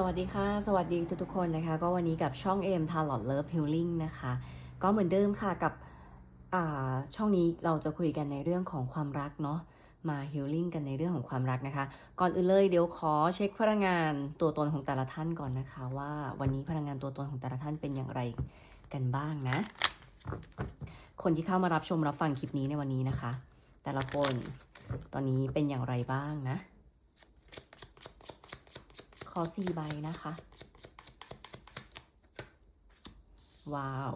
สวัสดีค่ะ สวัสดีทุกๆคนนะคะ ก็วันนี้กับช่องเอ็มทาร์ลอตเลิฟฮิลลิ่งนะคะ ก็เหมือนเดิมค่ะกับอ่าช่องนี้เราจะคุยกันในเรื่องของความรักเนาะมาฮิลลิ่งกันในเรื่องของความรักนะคะ ก่อนอื่นเลยเดี๋ยวขอเช็คพลังงานตัวตนของแต่ละท่านก่อนนะคะ ว่าวันนี้พลังงานตัวตนของแต่ละท่านเป็นอย่างไรกันบ้างนะ คนที่เข้ามารับชมรับฟังคลิปนี้ในวันนี้นะคะ แต่ละคนตอนนี้เป็นอย่างไรบ้างนะ อสี่ใบนะคะ ว้าว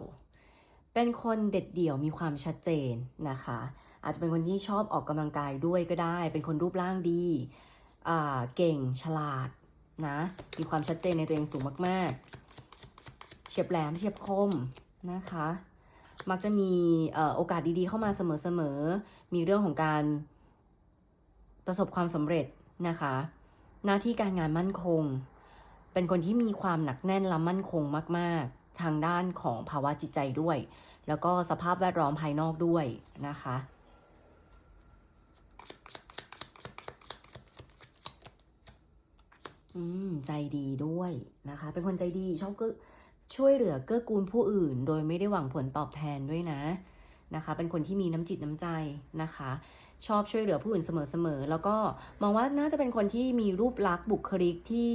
เป็นคนเด็ดเดี่ยวมีความชัดเจนนะคะ อาจจะเป็นคนที่ชอบออกกำลังกายด้วยก็ได้ เป็นคนรูปร่างดี เก่งฉลาดนะ มีความชัดเจนในตัวเองสูงมาก ๆ เฉียบแหลมเฉียบคมนะคะ มักจะมีโอกาสดีๆ เข้ามาเสมอ ๆ มีเรื่องของการประสบความสำเร็จนะคะ หน้าที่การงานมั่นคง เป็นคนที่มีความหนักแน่นและมั่นคงมากๆ ทางด้านของภาวะจิตใจด้วย แล้วก็สภาพแวดล้อมภายนอกด้วยนะคะอืมใจดีด้วยนะคะ เป็นคนใจดีชอบก็ช่วยเหลือเกื้อกูลผู้อื่น โดยไม่ได้หวังผลตอบแทนด้วยนะนะคะ เป็นคนที่มีน้ำจิตน้ำใจนะคะ ชอบช่วยเหลือผู้อื่นเสมอๆ แล้วก็มองว่าน่าจะเป็นคนที่มีรูปลักษณ์บุคลิกที่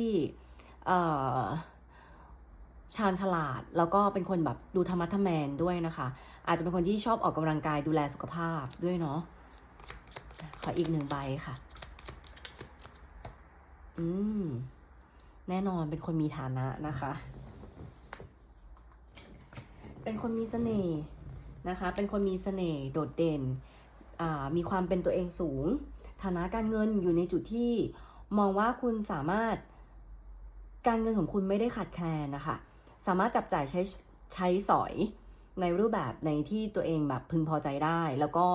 ชาญฉลาด แล้วก็เป็นคนแบบดูธรรมะทแมนด้วยนะคะ อาจจะเป็นคนที่ชอบออกกำลังกายดูแลสุขภาพด้วยเนาะขออีกหนึ่งใบค่ะ อืม แน่นอนเป็นคนมีฐานะนะคะ เป็นคนมีเสน่ห์นะคะ เป็นคนมีเสน่ห์โดดเด่น มีความเป็นตัวเองสูง ฐานะการเงินอยู่ในจุดที่มองว่าคุณสามารถการเงินของคุณไม่ได้ขาดแคลนนะคะ สามารถจับจ่ายใช้ใช้สอยในรูปแบบในที่ตัวเองแบบพึงพอใจได้ แล้วก็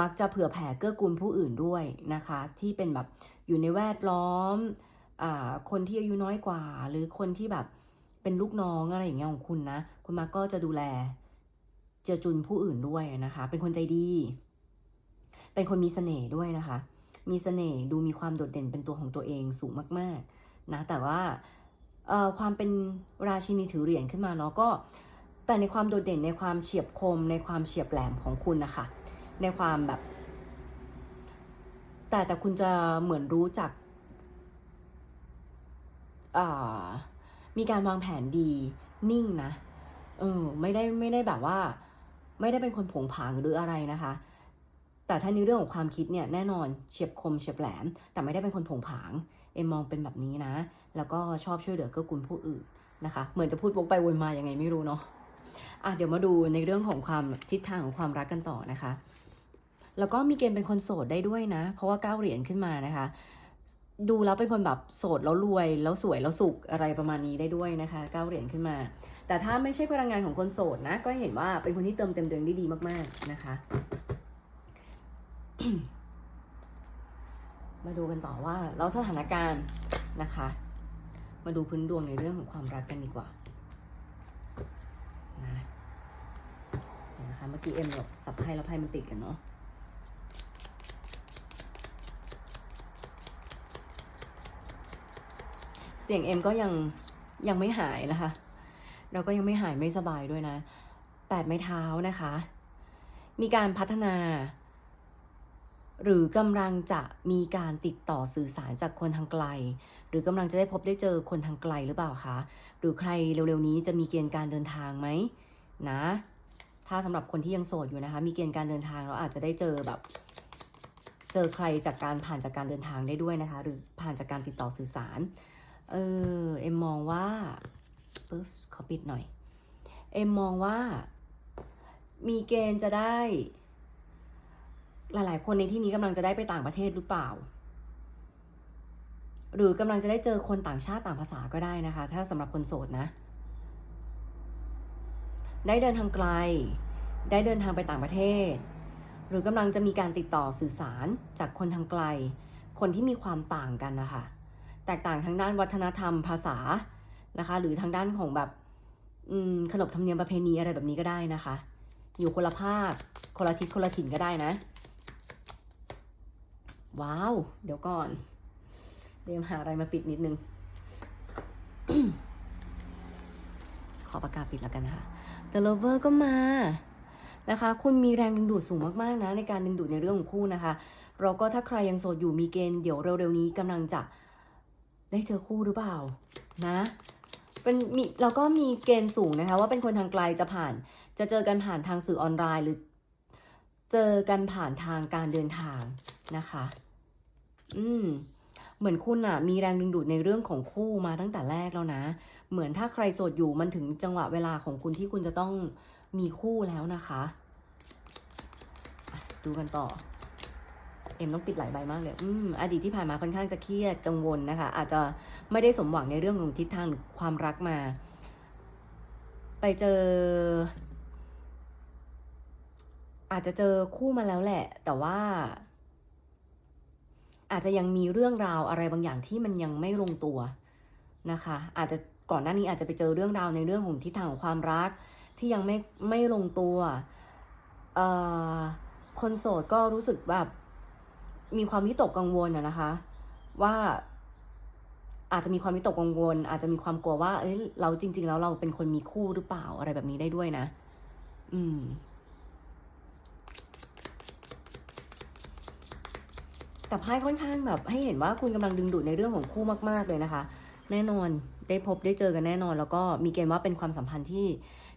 มักจะเผื่อแผ่เกื้อกูลผู้อื่นด้วยนะคะ ที่เป็นแบบอยู่ในแวดล้อมอคนที่อายุน้อยกว่า หรือคนที่แบบเป็นลูกน้องอะไรอย่างเงี้ยของคุณนะ คุณมักก็จะดูแลเจือจุนผู้อื่นด้วยนะคะ เป็นคนใจดี เป็นคนมีเสน่ห์ด้วยนะคะ มีเสน่ห์ดูมีความโดดเด่นเป็นตัวของตัวเองสูงมากๆนะแต่ว่าความเป็นราชินีถือเหรียญขึ้นมาเนาะก็แต่ในความโดดเด่นในความเฉียบคม ในความเฉียบแหลมของคุณนะคะในความแบบ แต่แต่คุณจะเหมือนรู้จักมีการวางแผนดีนิ่งนะเออไม่ได้ไม่ได้แบบว่า ไม่ได้เป็นคนผงผางหรืออะไรนะคะ แต่ถ้าในเรื่องของความคิดเนี่ยแน่นอนเฉียบคมเฉียบแหลม แต่ไม่ได้เป็นคนผงผาง เอ็มมองเป็นแบบนี้นะ แล้วก็ชอบช่วยเหลือเกื้อกูลผู้อื่นนะคะ เหมือนจะพูดวกไปวนมาอยังไงไม่รู้เนาะอะเดี๋ยวมาดูในเรื่องของความทิศทางของความรักกันต่อนะคะ แล้วก็มีเกณฑ์เป็นคนโสดได้ด้วยนะ เพราะว่าเก้าเหรียญขึ้นมานะคะ ดูแล้วเป็นคนแบบโสดแล้วรวยแล้วสวยแล้วสุขอะไรประมาณนี้ได้ด้วยนะคะเก้าเหรียญขึ้นมา แต่ถ้าไม่ใช่พลังงานของคนโสดนะ ก็เห็นว่าเป็นคนที่เติมเต็มตัวเองได้ดีมากๆนะคะ มาดูกันต่อว่าแล้วสถานการณ์นะคะ มาดูพื้นดวงในเรื่องของความรักกันดีกว่านะนะคะเมื่อกี้เอ็มแบบสับไพ่แล้วไพ่มันติดกันเนาะเสียงเอ็มก็ยังยังไม่หายนะคะแล้วก็ยังไม่หายไม่สบายด้วยนะแปดไม้เท้านะคะ มีการพัฒนา หรือกำลังจะมีการติดต่อสื่อสารจากคนทางไกล หรือกำลังจะได้พบได้เจอคนทางไกลหรือเปล่าคะหรือใครเร็วๆนี้จะมีเกณฑ์การเดินทางไหมนะ ถ้าสำหรับคนที่ยังโสดอยู่นะคะ มีเกณฑ์การเดินทางเราอาจจะได้เจอแบบ เจอใครจากการผ่านจากการเดินทางได้ด้วยนะคะ หรือผ่านจากการติดต่อสื่อสาร เออเอ็มมองว่าปึ๊บขอปิดหน่อย เอ็มมองว่า มีเกณฑ์จะได้ หลาย ๆ คนในที่นี้กำลังจะได้ไปต่างประเทศหรือเปล่า หรือกำลังจะได้เจอคนต่างชาติต่างภาษาก็ได้นะคะ ถ้าสำหรับคนโสดนะ ได้เดินทางไกล ได้เดินทางไปต่างประเทศ หรือกำลังจะมีการติดต่อสื่อสารจากคนทางไกล คนที่มีความต่างกันนะคะ แตกต่างทางด้านวัฒนธรรมภาษานะคะ หรือทางด้านของแบบขนบธรรมเนียมประเพณีอะไรแบบนี้ก็ได้นะคะ อยู่คนละภาคคนละทิศคนละถิ่นก็ได้นะ ว้าว เดี๋ยวก่อนเรียมหาอะไรมาปิดนิดนึง ขอประกาศปิดแล้วกันนะคะ The Lover ก็มานะคะ คุณมีแรงดึงดูดสูงมากๆนะ ในการดึงดูดในเรื่องของคู่นะคะแล้วก็ถ้าใครยังโสดอยู่มีเกณฑ์เดี๋ยวเร็วๆนี้กำลังจะได้เจอคู่หรือเปล่านะเป็นมีเราก็มีเกณฑ์สูงนะคะ ว่าเป็นคนทางไกลจะผ่าน จะเจอกันผ่านทางสื่อออนไลน์หรือ เจอกันผ่านทางการเดินทางนะคะ อืมเหมือนคุณอะมีแรงดึงดูดในเรื่องของคู่มาตั้งแต่แรกแล้วนะ เหมือนถ้าใครโสดอยู่มันถึงจังหวะเวลาของคุณที่คุณจะต้องมีคู่แล้วนะคะดูกันต่อ เอ็มต้องปิดหลายใบมากเลย อืม อดีตที่ผ่านมาค่อนข้างจะเครียดกังวลนะคะ อาจจะไม่ได้สมหวังในเรื่องของทิศทางหรือความรักมา ไปเจอ อาจจะเจอคู่มาแล้วแหละ แต่ว่า อาจจะยังมีเรื่องราวอะไรบางอย่างที่มันยังไม่ลงตัวนะคะ อาจจะก่อนหน้านี้อาจจะไปเจอเรื่องราวในเรื่องของทิศทางของความรักที่ยังไม่ไม่ลงตัวคนโสดก็รู้สึกแบบมีความวิตกกังวลนะคะ ว่าอาจจะมีความวิตกกังวล อาจจะมีความกลัวว่า เอ้ยเราจริง ๆ แล้วเราเป็นคนมีคู่หรือเปล่าอะไรแบบนี้ได้ด้วยนะ อืม แต่ไพ่ค่อนข้างแบบให้เห็นว่าคุณกำลังดึงดูดในเรื่องของคู่มากๆเลยนะคะ แน่นอนได้พบได้เจอกันแน่นอน แล้วก็มีเกณฑ์ว่าเป็นความสัมพันธ์ที่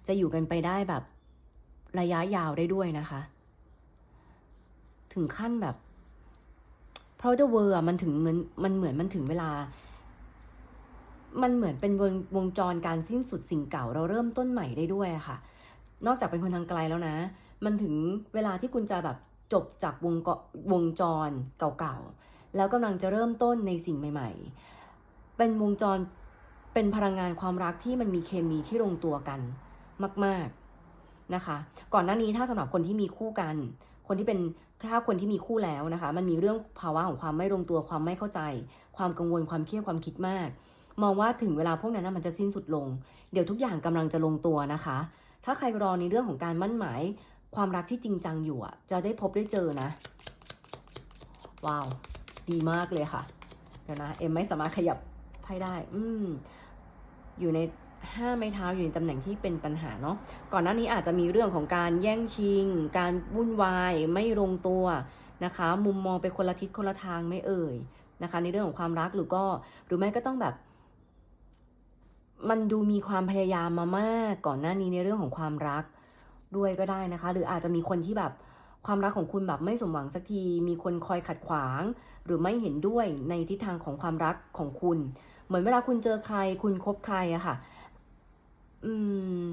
จะอยู่กันไปได้แบบระยะยาวได้ด้วยนะคะ ถึงขั้นแบบ เพราะ The World อะมันถึงเหมือนมันเหมือนมันถึงเวลา มันเหมือนเป็นวงวงจรการสิ้นสุดสิ่งเก่าเราเริ่มต้นใหม่ได้ด้วยอะค่ะ นอกจากเป็นคนทางไกลแล้วนะ มันถึงเวลาที่คุณจะแบบ จบจากวงกวงจรเก่าๆ แล้วกำลังจะเริ่มต้นในสิ่งใหม่ ๆ เป็นวงจรเป็นพลังงานความรักที่มันมีเคมีที่ลงตัวกันมาก ๆนะคะ ก่อนหน้านี้ถ้าสำหรับคนที่มีคู่กัน คนที่เป็นถ้าคนที่มีคู่แล้วนะคะ มันมีเรื่องภาวะของความไม่ลงตัวความไม่เข้าใจ ความกังวลความเครียดความคิดมาก มองว่าถึงเวลาพวกนั้นมันจะสิ้นสุดลง เดี๋ยวทุกอย่างกำลังจะลงตัวนะคะ ถ้าใครรอในเรื่องของการมั่นหมาย ความรักที่จริงจังอยู่อะ จะได้พบได้เจอนะ ว้าว ดีมากเลยค่ะ เดี๋ยวนะ เอ็มไม่สามารถขยับไพ่ได้ อืม อยู่ในห้าไม้เท้าอยู่ในตำแหน่งที่เป็นปัญหาเนาะ ก่อนหน้านี้อาจจะมีเรื่องของการแย่งชิง การวุ่นวาย ไม่ลงตัวนะคะ มุมมองไปคนละทิศคนละทางไม่เอ่ยนะคะ ในเรื่องของความรักหรือก็หรือไม่ก็ต้องแบบ มันดูมีความพยายามมามากก่อนหน้านี้ในเรื่องของความรัก ด้วยก็ได้นะคะ หรืออาจจะมีคนที่แบบความรักของคุณแบบไม่สมหวังสักที มีคนคอยขัดขวาง หรือไม่เห็นด้วยในทิศทางของความรักของคุณ เหมือนเวลาคุณเจอใคร คุณคบใครอะค่ะ อืม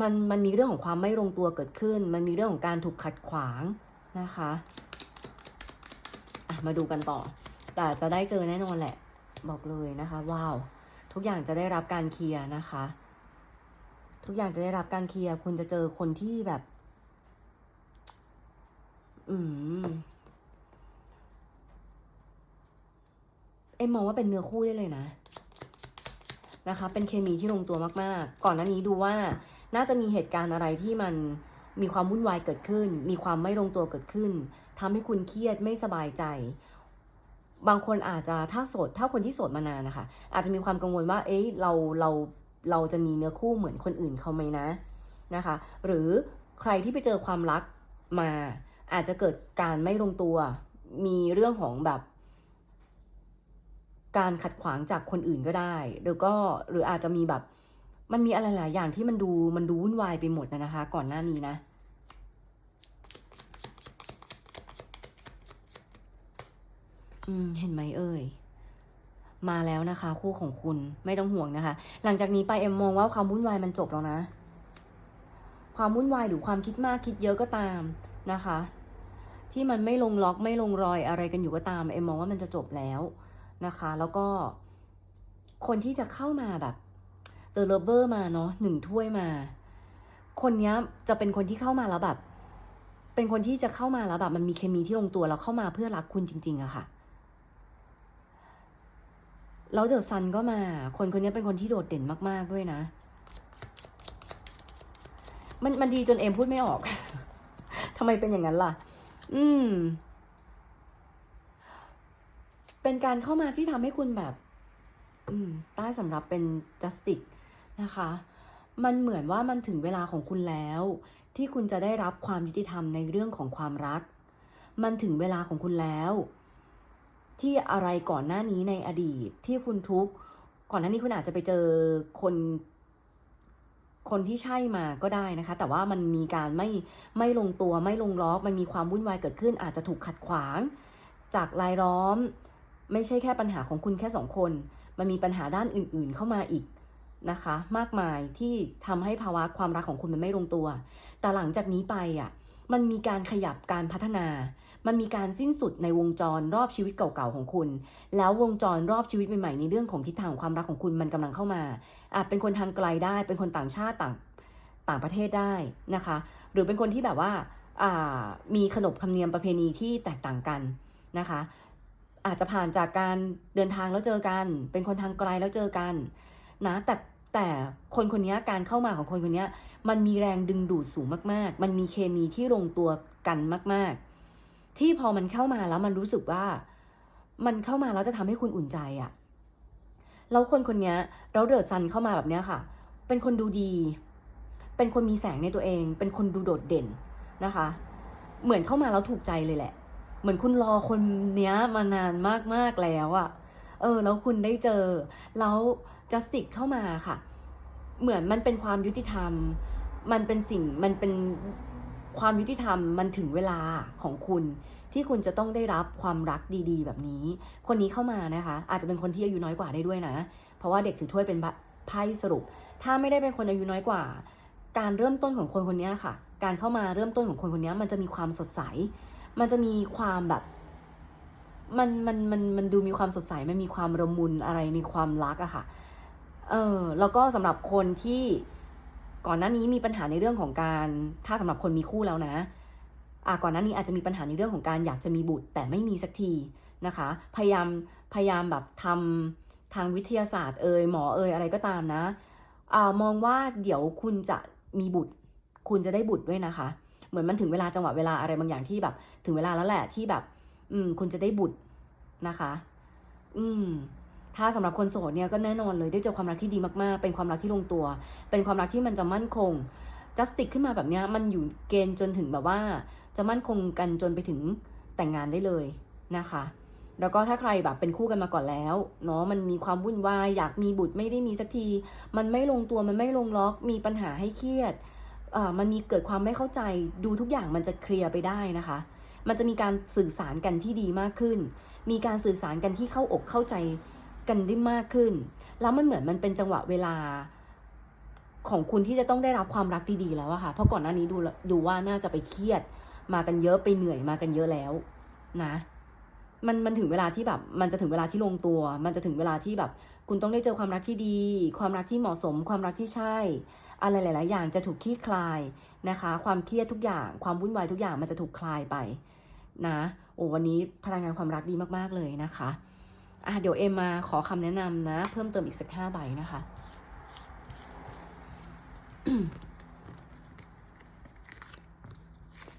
มันมันมีเรื่องของความไม่ลงตัวเกิดขึ้น มันมีเรื่องของการถูกขัดขวางนะคะะมาดูกันต่อ แต่จะได้เจอแน่นอนแหละ บอกเลยนะคะ ว้าว ทุกอย่างจะได้รับการเคลียร์นะคะ ทุกอย่างจะได้รับการเคลียร์คุณจะเจอคนที่แบบ อืมเอ็มมองว่าเป็นเนื้อคู่ได้เลยนะนะคะ เป็นเคมีที่ลงตัวมากๆ ก่อนหน้านี้ดูว่าน่าจะมีเหตุการณ์อะไรที่มันมีความวุ่นวายเกิดขึ้น มีความไม่ลงตัวเกิดขึ้นทำให้คุณเครียดไม่สบายใจ บางคนอาจจะถ้าโสดถ้าคนที่โสดมานานนะคะ อาจจะมีความกังวลว่า เอ๊ะเราเรา เราจะมีเนื้อคู่เหมือนคนอื่นเขาไหมนะนะคะ หรือใครที่ไปเจอความรักมา อาจจะเกิดการไม่ลงตัว มีเรื่องของแบบ การขัดขวางจากคนอื่นก็ได้ หรือก็หรืออาจจะมีแบบมันมีอะไรหลายอย่างที่มันดูมันดูวุ่นวายไปหมดนะนะคะ ก่อนหน้านี้นะอืมเห็นไหมเอ่ย มาแล้วนะคะ คู่ของคุณไม่ต้องห่วงนะคะ หลังจากนี้ไปเอ็มมองว่าความวุ่นวายมันจบแล้วนะ ความวุ่นวายหรือความคิดมากคิดเยอะก็ตามนะคะ ที่มันไม่ลงล็อกไม่ลงรอยอะไรกันอยู่ก็ตามเอ็มมองว่ามันจะจบแล้วนะคะ แล้วก็คนที่จะเข้ามาแบบเตอร์เลเวอร์มาเนาะหนึ่งถ้วยมา คนนี้จะเป็นคนที่เข้ามาแล้วแบบ เป็นคนที่จะเข้ามาแล้วแบบ มันมีเคมีที่ลงตัวแล้วเข้ามาเพื่อรักคุณจริง ๆอะค่ะ แล้วเดอะซันก็มา คนคนนี้เป็นคนที่โดดเด่นมาก ๆ ด้วยนะ มันมันดีจนเอมพูดไม่ออก ทำไมเป็นอย่างนั้นล่ะ อืม เป็นการเข้ามาที่ทำให้คุณแบบ อืม ใต้สำหรับเป็น justice นะคะ มันเหมือนว่ามันถึงเวลาของคุณแล้ว ที่คุณจะได้รับความยุติธรรมในเรื่องของความรัก มันถึงเวลาของคุณแล้ว ที่อะไรก่อนหน้านี้ในอดีตที่คุณทุกข์ก่อนหน้านี้คุณอาจจะไปเจอคนคนที่ใช่มาก็ได้นะคะ แต่ว่ามันมีการไม่ไม่ลงตัวไม่ลงล็อกมันมีความวุ่นวายเกิดขึ้น อาจจะถูกขัดขวาง จากรายล้อม ไม่ใช่แค่ปัญหาของคุณแค่สองคน มันมีปัญหาด้านอื่น ๆ เข้ามาอีกนะคะ มากมายที่ทำให้ภาวะความรักของคุณมันไม่ลงตัว แต่หลังจากนี้ไปอะมันมีการขยับการพัฒนา มันมีการสิ้นสุดในวงจรรอบชีวิตเก่าๆของคุณ แล้ววงจรรอบชีวิตใหม่ๆในเรื่องของทิศทางความรักของคุณมันกำลังเข้ามาอาจเป็นคนทางไกลได้ เป็นคนต่างชาติต่างต่างประเทศได้นะคะ หรือเป็นคนที่แบบว่าอ่ามีขนบธรรมเนียมประเพณีที่แตกต่างกันนะคะ อาจจะผ่านจากการเดินทางแล้วเจอกัน เป็นคนทางไกลแล้วเจอกันนะแต่แต่คนคนนี้การเข้ามาของคนคนนี้มันมีแรงดึงดูดสูงมาก ๆ มันมีเคมีที่ลงตัวกันมาก ๆ ที่พอมันเข้ามาแล้วมันรู้สึกว่า มันเข้ามาแล้วจะทำให้คุณอุ่นใจอะแล้วคนคนนี้เราเดือดซันเข้ามาแบบเนี้ยค่ะ เป็นคนดูดี เป็นคนมีแสงในตัวเอง เป็นคนดูโดดเด่นนะคะ เหมือนเข้ามาแล้วถูกใจเลยแหละ เหมือนคุณรอคนเนี้ยมานานมากๆแล้วอะเออแล้วคุณได้เจอแล้วจัสติกเข้ามาค่ะ เหมือนมันเป็นความยุติธรรม มันเป็นสิ่งมันเป็น ความยุติธรรมมันถึงเวลาของคุณที่คุณจะต้องได้รับความรักดีๆ แบบนี้ คนนี้เข้ามานะคะ อาจจะเป็นคนที่อายุน้อยกว่าได้ด้วยนะ เพราะว่าเด็กถือถ้วยเป็นไพ่สรุป ถ้าไม่ได้เป็นคนอายุน้อยกว่า การเริ่มต้นของคนคนนี้ค่ะ การเข้ามาเริ่มต้นของคนคนนี้มันจะมีความสดใส มันจะมีความแบบมันมันมันมันดูมีความสดใสมันมีความระมุนอะไรในความรักอะค่ะ เออแล้วก็สำหรับคนที่ ก่อนหน้านี้มีปัญหาในเรื่องของการ ถ้าสำหรับคนมีคู่แล้วนะอะก่อนหน้านี้อาจจะมีปัญหาในเรื่องของการอยากจะมีบุตรแต่ไม่มีสักทีนะคะ พยายามพยายามแบบทำทางวิทยาศาสตร์เอ่ยหมอเอ่ยอะไรก็ตามนะอ่ามองว่าเดี๋ยวคุณจะมีบุตร คุณจะได้บุตรด้วยนะคะ เหมือนมันถึงเวลาจังหวะเวลาอะไรบางอย่างที่แบบ ถึงเวลาแล้วแหละที่แบบ อืม คุณจะได้บุตรนะคะ อืม ถ้าสำหรับคนโสดเนี่ยก็แน่นอนเลยได้เจอความรักที่ดีมากๆ เป็นความรักที่ลงตัว เป็นความรักที่มันจะมั่นคงจัสติกขึ้นมาแบบนี้มันอยู่เกณฑ์จนถึงแบบว่า จะมั่นคงกันจนไปถึงแต่งงานได้เลยนะคะ แล้วก็ถ้าใครแบบเป็นคู่กันมาก่อนแล้วเนาะมันมีความวุ่นวายอยากมีบุตรไม่ได้มีสักที มันไม่ลงตัวมันไม่ลงล็อกมีปัญหาให้เครียดอ่ามันมีเกิดความไม่เข้าใจดูทุกอย่างมันจะเคลียร์ไปได้นะคะ มันจะมีการสื่อสารกันที่ดีมากขึ้น มีการสื่อสารกันที่เข้าอกเข้าใจ กันได้มากขึ้น แล้วมันเหมือนมันเป็นจังหวะเวลาของคุณที่จะต้องได้รับความรักดีๆแล้วอะค่ะ เพราะก่อนหน้านี้ดูดูว่าน่าจะไปเครียด มากันเยอะไปเหนื่อยมากันเยอะแล้ว นะ มันมันถึงเวลาที่แบบ มันจะถึงเวลาที่ลงตัว มันจะถึงเวลาที่แบบ คุณต้องได้เจอความรักที่ดี ความรักที่เหมาะสม ความรักที่ใช่ อะไรหลาย ๆ อย่างจะถูกคลี่คลายนะคะ ความเครียดทุกอย่าง ความวุ่นวายทุกอย่างมันจะถูกคลายไป นะ โอ้วันนี้พลังงานความรักดีมากๆเลยนะคะ อะเดี๋ยวเอ็มมาขอคำแนะนำนะ เพิ่มเติมอีกสักห้าใบนะคะ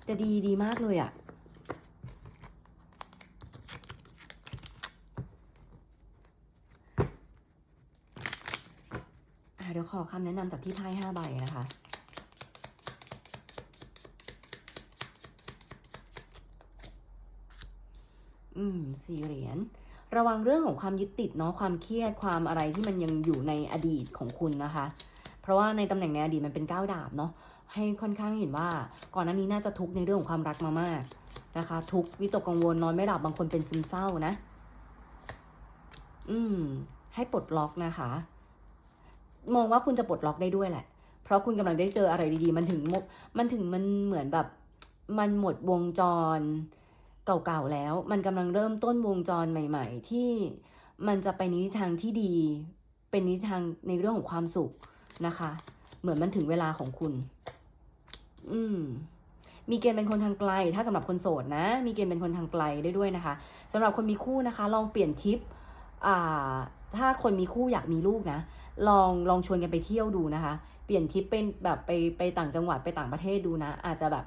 แต่ดีดีมากเลยอะ่ะอะเดี๋ยวขอคำแนะนำจากพี่ไพ่ห้าใบนะคะ อืม สี่เหรียญ ระวังเรื่องของความยึดติดเนาะความเครียดความอะไรที่มันยังอยู่ในอดีตของคุณนะคะ เพราะว่าในตำแหน่งในอดีตมันเป็นก้าวดาบเนาะให้ค่อนข้างเห็นว่าก่อนหน้านี้น่าจะทุกข์ในเรื่องของความรักมามากนะคะ ทุกข์วิตกกังวลนอนไม่หลับบางคนเป็นซึมเศร้านะ อืม ให้ปลดล็อกนะคะ มองว่าคุณจะปลดล็อกได้ด้วยแหละ เพราะคุณกำลังได้เจออะไรดีๆ มันถึงมันถึงมันเหมือนแบบ มันหมดวงจร เก่าๆแล้ว มันกำลังเริ่มต้นวงจรใหม่ ๆ ที่มันจะไปในทิทางที่ดี เป็นนิทางในเรื่องของความสุขนะคะ เหมือนมันถึงเวลาของคุณ อืมมีเกณฑ์เป็นคนทางไกล ถ้าสำหรับคนโสดนะ มีเกณฑ์เป็นคนทางไกลได้ด้วยนะคะสำหรับคนมีคู่นะคะ ลองเปลี่ยนทิปอ่าถ้าคนมีคู่อยากมีลูกนะ ลองลองชวนกันไปเที่ยวดูนะคะ เปลี่ยนทิปเป็นแบบไปไปต่างจังหวัดไปต่างประเทศดูนะ อาจจะแบบ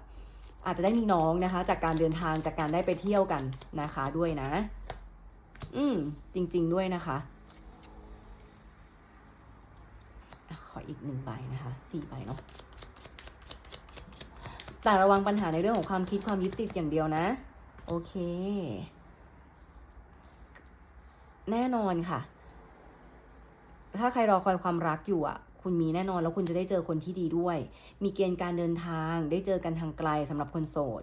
อาจจะได้มีน้องนะคะ จากการเดินทางจากการได้ไปเที่ยวกันนะคะด้วยนะ อืมจริง ๆ ด้วยนะคะ ขออีกหนึ่งใบนะคะสี่ใบเนาะแต่ระวังปัญหาในเรื่องของความคิดความยึดติดอย่างเดียวนะ โอเค แน่นอนค่ะ ถ้าใครรอคอยความรักอยู่อะคุณมีแน่นอนแล้วคุณจะได้เจอคนที่ดีด้วย มีเกณฑ์การเดินทาง ได้เจอกันทางไกลสำหรับคนโสด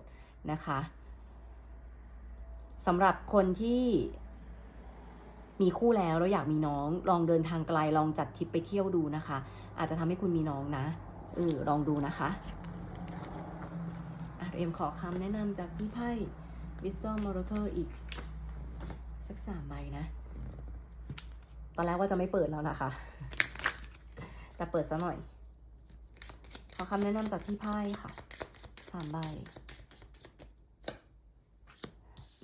นะคะสำหรับคนที่มีคู่แล้วแล้วอยากมีน้อง ลองเดินทางไกลลองจัดทริปไปเที่ยวดูนะคะ อาจจะทำให้คุณมีน้องนะเออลองดูนะคะอะเอ็มขอคำแนะนำจากพี่ไพ่ Wisdom Oracle อีก สักสามใบนะ ตอนแรกว่าจะไม่เปิดแล้วนะคะ แต่เปิดซะหน่อย ขอคำแนะนำจากพี่ไพ่ค่ะสามใบ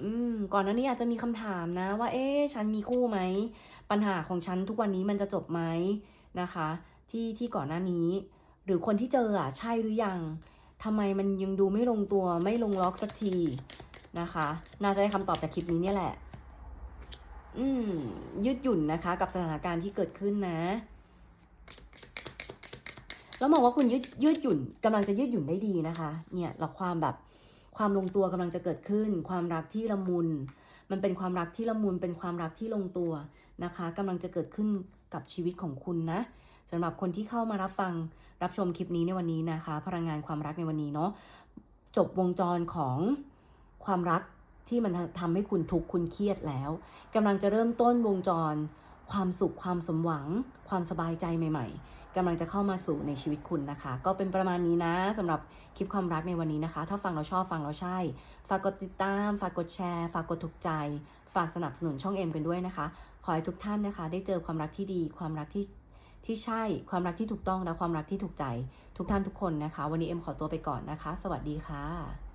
อืมก่อนหน้านี้อาจจะมีคำถามนะ ว่า เอ๊ะฉันมีคู่ไหม ปัญหาของฉันทุกวันนี้มันจะจบไหมนะคะ ที่ที่ก่อนหน้านี้ หรือคนที่เจออะใช่หรือยังทำไมมันยังดูไม่ลงตัวไม่ลงล็อกสักทีนะคะ น่าจะได้คำตอบจากคลิปนี้เนี่ยแหละ อืมยืดหยุ่นนะคะ กับสถานการณ์ที่เกิดขึ้นนะ แล้วมองว่าคุณยืดยืดหยุ่นกำลังจะยืดหยุ่นได้ดีนะคะ เนี่ยเราความแบบความลงตัวกำลังจะเกิดขึ้น ความรักที่ละมุน มันเป็นความรักที่ละมุน เป็นความรักที่ลงตัวนะคะกำลังจะเกิดขึ้นกับชีวิตของคุณนะสำหรับคนที่เข้ามารับฟังรับชมคลิปนี้ในวันนี้นะคะ พลังงานความรักในวันนี้เนาะจบวงจรของความรักที่มันทำให้คุณทุกข์คุณเครียดแล้วกำลังจะเริ่มต้นวงจร ความสุขความสมหวัง ความสบายใจใหม่ ๆกำลังจะเข้ามาสู่ในชีวิตคุณนะคะ ก็เป็นประมาณนี้นะสำหรับคลิปความรักในวันนี้นะคะ ถ้าฟังเราชอบฟังเราใช่ ฝากกดติดตาม ฝากกดแชร์ ฝากกดถูกใจ ฝากสนับสนุนช่องเอ็มกันด้วยนะคะ ขอให้ทุกท่านนะคะ ได้เจอความรักที่ดี ความรักที่ที่ใช่ ความรักที่ถูกต้องและความรักที่ถูกใจ ทุกท่านทุกคนนะคะ วันนี้เอ็มขอตัวไปก่อนนะคะ สวัสดีค่ะ